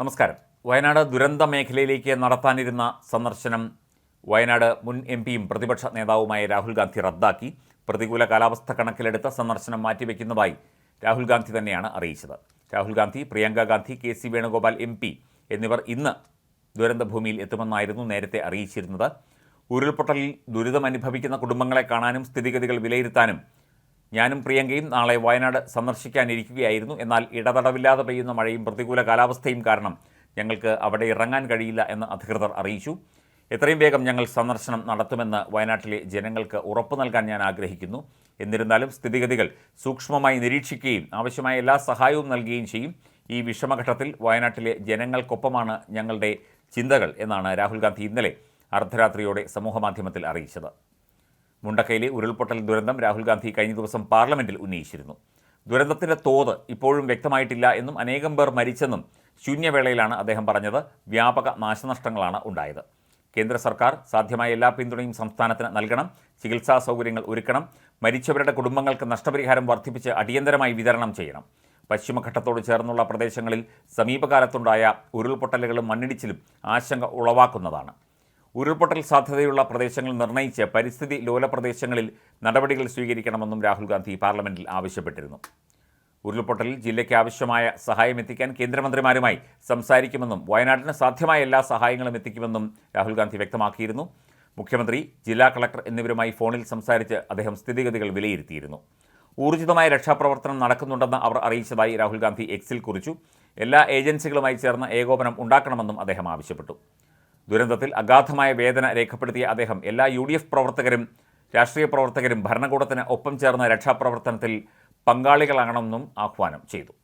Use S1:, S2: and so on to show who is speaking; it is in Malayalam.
S1: നമസ്കാരം. വയനാട് ദുരന്ത മേഖലയിലേക്ക് നടത്താനിരുന്ന സന്ദർശനം വയനാട് മുൻ എം പിയും പ്രതിപക്ഷ നേതാവുമായ രാഹുൽ ഗാന്ധി റദ്ദാക്കി. പ്രതികൂല കാലാവസ്ഥ കണക്കിലെടുത്ത സന്ദർശനം മാറ്റിവെക്കുന്നതായി രാഹുൽ ഗാന്ധി തന്നെയാണ് അറിയിച്ചത്. Rahul Gandhi Priyanka Gandhi K C Venugopal M P എന്നിവർ ഇന്ന് ദുരന്തഭൂമിയിൽ എത്തുമെന്നായിരുന്നു നേരത്തെ അറിയിച്ചിരുന്നത്. ഉരുൾപൊട്ടലിൽ ദുരിതം അനുഭവിക്കുന്ന കുടുംബങ്ങളെ കാണാനും സ്ഥിതിഗതികൾ വിലയിരുത്താനും ഞാനും പ്രിയങ്കയും നാളെ വയനാട് സന്ദർശിക്കാനിരിക്കുകയായിരുന്നു. എന്നാൽ ഇടതടവില്ലാതെ പെയ്യുന്ന മഴയും പ്രതികൂല കാലാവസ്ഥയും കാരണം ഞങ്ങൾക്ക് അവിടെ ഇറങ്ങാൻ കഴിയില്ല എന്ന് അധികൃതർ അറിയിച്ചു. എത്രയും വേഗം ഞങ്ങൾ സന്ദർശനം നടത്തുമെന്ന് വയനാട്ടിലെ ജനങ്ങൾക്ക് ഉറപ്പ് നൽകാൻ ഞാൻ ആഗ്രഹിക്കുന്നു. എന്നിരുന്നാലും സ്ഥിതിഗതികൾ സൂക്ഷ്മമായി നിരീക്ഷിക്കുകയും ആവശ്യമായ എല്ലാ സഹായവും നൽകുകയും ചെയ്യും. ഈ വിഷമഘട്ടത്തിൽ വയനാട്ടിലെ ജനങ്ങൾക്കൊപ്പമാണ് ഞങ്ങളുടെ ചിന്തകൾ എന്നാണ് രാഹുൽ ഗാന്ധി ഇന്നലെ അർദ്ധരാത്രിയോടെ സമൂഹമാധ്യമത്തിൽ അറിയിച്ചത്. മുണ്ടക്കയിലെ ഉരുൾപൊട്ടൽ ദുരന്തം രാഹുൽ ഗാന്ധി കഴിഞ്ഞ ദിവസം പാർലമെന്റിൽ ഉന്നയിച്ചിരുന്നു. ദുരന്തത്തിന്റെ തോത് ഇപ്പോഴും വ്യക്തമായിട്ടില്ല എന്നും അനേകം പേർ മരിച്ചെന്നും ശൂന്യവേളയിലാണ് അദ്ദേഹം പറഞ്ഞത്. വ്യാപക നാശനഷ്ടങ്ങളാണ് ഉണ്ടായത്. കേന്ദ്ര സർക്കാർ സാധ്യമായ എല്ലാ പിന്തുണയും സംസ്ഥാനത്തിന് നൽകണം. ചികിത്സാ സൗകര്യങ്ങൾ ഒരുക്കണം. മരിച്ചവരുടെ കുടുംബങ്ങൾക്ക് നഷ്ടപരിഹാരം വർദ്ധിപ്പിച്ച് അടിയന്തരമായി വിതരണം ചെയ്യണം. പശ്ചിമഘട്ടത്തോട് ചേർന്നുള്ള പ്രദേശങ്ങളിൽ സമീപകാലത്തുണ്ടായ ഉരുൾപൊട്ടലുകളും മണ്ണിടിച്ചിലും ആശങ്ക ഉളവാക്കുന്നതാണ്. ഉരുൾപൊട്ടൽ സാധ്യതയുള്ള പ്രദേശങ്ങൾ നിർണയിച്ച് പരിസ്ഥിതി ലോല പ്രദേശങ്ങളിൽ നടപടികൾ സ്വീകരിക്കണമെന്നും രാഹുൽ ഗാന്ധി പാർലമെന്റിൽ ആവശ്യപ്പെട്ടിരുന്നു. ഉരുൾപൊട്ടലിൽ ജില്ലയ്ക്ക് ആവശ്യമായ സഹായം എത്തിക്കാൻ കേന്ദ്രമന്ത്രിമാരുമായി സംസാരിക്കുമെന്നും വയനാട്ടിന് സാധ്യമായ എല്ലാ സഹായങ്ങളും എത്തിക്കുമെന്നും രാഹുൽ ഗാന്ധി വ്യക്തമാക്കിയിരുന്നു. മുഖ്യമന്ത്രി ജില്ലാ കളക്ടർ എന്നിവരുമായി ഫോണിൽ സംസാരിച്ച് അദ്ദേഹം സ്ഥിതിഗതികൾ വിലയിരുത്തിയിരുന്നു. ഊർജിതമായ രക്ഷാപ്രവർത്തനം നടക്കുന്നുണ്ടെന്ന് അവർ അറിയിച്ചതായി രാഹുൽ ഗാന്ധി എക്സിൽ കുറിച്ചു. എല്ലാ ഏജൻസികളുമായി ചേർന്ന് ഏകോപനം ഉണ്ടാക്കണമെന്നും അദ്ദേഹം ആവശ്യപ്പെട്ടു. ദുരന്തത്തിൽ അഗാധമായ വേദന രേഖപ്പെടുത്തിയ അദ്ദേഹം എല്ലാ യു പ്രവർത്തകരും രാഷ്ട്രീയ പ്രവർത്തകരും ഭരണകൂടത്തിന് ഒപ്പം ചേർന്ന രക്ഷാപ്രവർത്തനത്തിൽ പങ്കാളികളാകണമെന്നും ആഹ്വാനം ചെയ്തു.